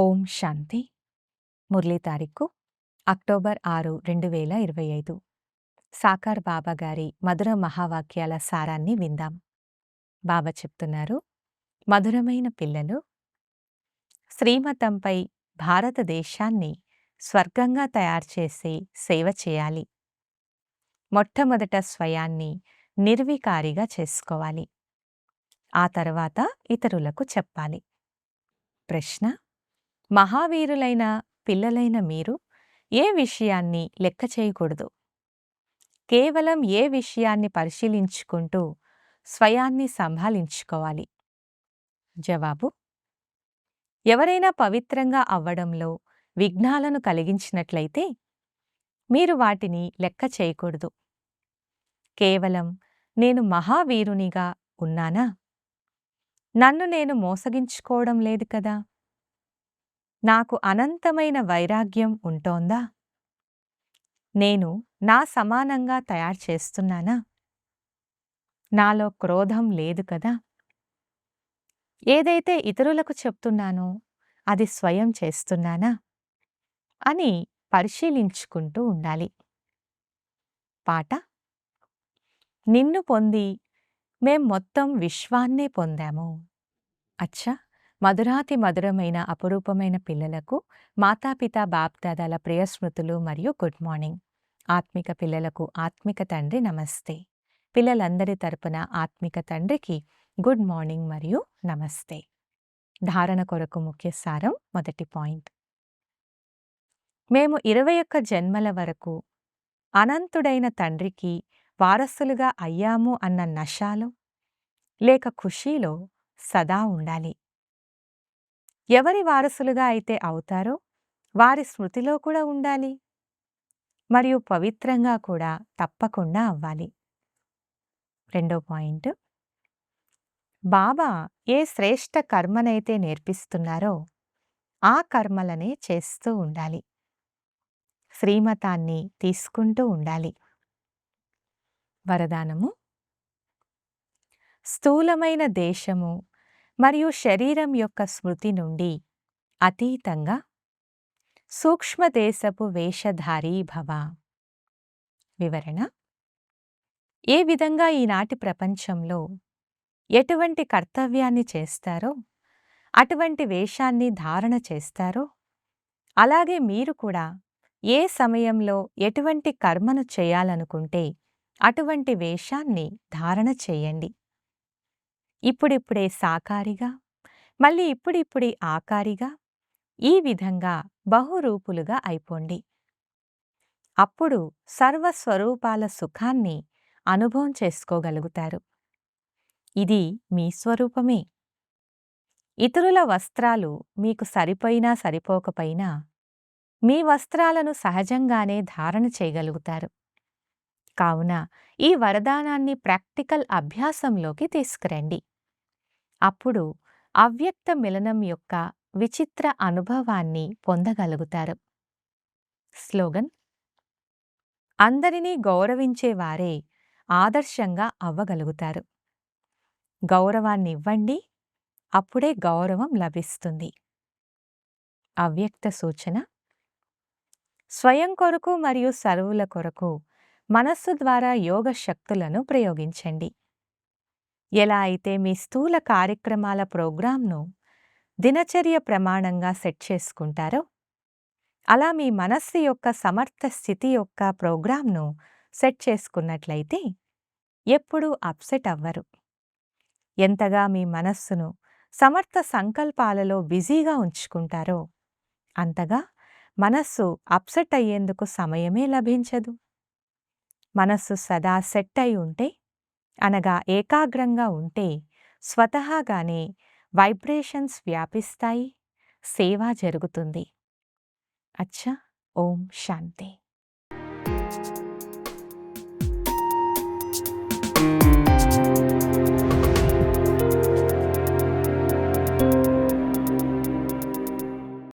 ఓం శాంతి. మురళీ తారీఖు అక్టోబర్ ఆరు రెండు వేల ఇరవై ఐదు. సాకార్ బాబా గారి మధుర మహావాక్యాల సారాన్ని విందాం. బాబా చెప్తున్నారు మధురమైన పిల్లలు శ్రీమతంపై భారతదేశాన్ని స్వర్గంగా తయారు చేసి సేవ చేయాలి. మొట్టమొదట స్వయాన్ని నిర్వికారిగా చేసుకోవాలి. ఆ తర్వాత ఇతరులకు చెప్పాలి. ప్రశ్న మహావీరులైన పిల్లలైన మీరు ఏ విషయాన్ని లెక్క చేయకూడదు? కేవలం ఏ విషయాన్ని పరిశీలించుకుంటూ స్వయాన్ని సంభాలించుకోవాలి. జవాబు ఎవరైనా పవిత్రంగా అవ్వడంలో విఘ్నాలను కలిగించినట్లయితే మీరు వాటిని లెక్క చేయకూడదు. కేవలం నేను మహావీరునిగా ఉన్నానా? నన్ను నేను మోసగించుకోవడం లేదు కదా? నాకు అనంతమైన వైరాగ్యం ఉంటోందా? నేను నా సమానంగా తయారు చేస్తున్నానా? నాలో క్రోధం లేదు కదా? ఏదైతే ఇతరులకు చెప్తున్నానో అది స్వయం చేస్తున్నానా? అని పరిశీలించుకుంటూ ఉండాలి. పాట? నిన్ను పొంది మేం మొత్తం విశ్వాన్నే పొందాము. అచ్చా! మధురాతి మధురమైన అపురూపమైన పిల్లలకు మాతాపిత బాప్దాదాల ప్రియస్మృతులు మరియు గుడ్ మార్నింగ్. ఆత్మిక పిల్లలకు ఆత్మిక తండ్రి నమస్తే. పిల్లలందరి తరపున ఆత్మిక తండ్రికి గుడ్ మార్నింగ్ మరియు నమస్తే. ధారణ కొరకు ముఖ్య సారం మొదటి పాయింట్. మేము ఇరవై ఒక్క జన్మల వరకు అనంతుడైన తండ్రికి వారసులుగా అయ్యాము అన్న నషాలో లేక ఖుషీలో సదా ఉండాలి. ఎవరి వారసులుగా అయితే అవుతారో వారి స్మృతిలో కూడా ఉండాలి. మరియు పవిత్రంగా కూడా తప్పకుండా అవ్వాలి. రెండో పాయింట్. బాబా ఏ శ్రేష్ట కర్మనైతే నేర్పిస్తున్నారో ఆ కర్మలనే చేస్తూ ఉండాలి. శ్రీమతాన్ని తీసుకుంటూ ఉండాలి. వరదానము. స్థూలమైన దేశము మరియు శరీరం యొక్క స్మృతి నుండి అతీతంగా సూక్ష్మదేశపు వేషధారీ భవ. వివరణ? ఏ విధంగా ఈనాటి ప్రపంచంలో ఎటువంటి కర్తవ్యాన్ని చేస్తారో అటువంటి వేషాన్ని ధారణ చేస్తారో అలాగే మీరు కూడా ఏ సమయంలో ఎటువంటి కర్మను చేయాలనుకుంటే అటువంటి వేషాన్ని ధారణ చేయండి. ఇప్పుడిప్పుడే సాకారిగా మళ్ళీ ఇప్పుడిప్పుడే ఆకారిగా ఈ విధంగా బహురూపులుగా అయిపోండి. అప్పుడు సర్వస్వరూపాల సుఖాన్ని అనుభవం చేసుకోగలుగుతారు. ఇది మీ స్వరూపమే. ఇతరుల వస్త్రాలు మీకు సరిపోయినా సరిపోకపోయినా మీ వస్త్రాలను సహజంగానే ధారణ చేయగలుగుతారు. కావున ఈ వరదానాన్ని ప్రాక్టికల్ అభ్యాసంలోకి తీసుకురండి. అప్పుడు అవ్యక్త మిలనం యొక్క విచిత్ర అనుభవాన్ని పొందగలుగుతారు. స్లోగన్ అందరినీ గౌరవించేవారే ఆదర్శంగా అవ్వగలుగుతారు. గౌరవాన్ని ఇవ్వండి అప్పుడే గౌరవం లభిస్తుంది. అవ్యక్త సూచన స్వయం కొరకు మరియు సర్వుల కొరకు మనస్సు ద్వారా యోగ శక్తులను ప్రయోగించండి. ఎలా అయితే మీ స్థూల కార్యక్రమాల ప్రోగ్రాంను దినచర్య ప్రమాణంగా సెట్ చేసుకుంటారో అలా మీ మనస్సు యొక్క సమర్థ స్థితి యొక్క ప్రోగ్రాంను సెట్ చేసుకున్నట్లయితే ఎప్పుడూ అప్సెట్ అవ్వరు. ఎంతగా మీ మనస్సును సమర్థ సంకల్పాలలో బిజీగా ఉంచుకుంటారో అంతగా మనస్సు అప్సెట్ అయ్యేందుకు సమయమే లభించదు. మనస్సు సదా సెట్ అయి ఉంటే అనగా ఏకాగ్రంగా ఉంటే స్వతహాగానే వైబ్రేషన్స్ వ్యాపిస్తాయి సేవ జరుగుతుంది. అచ్చా! ఓం శాంతి.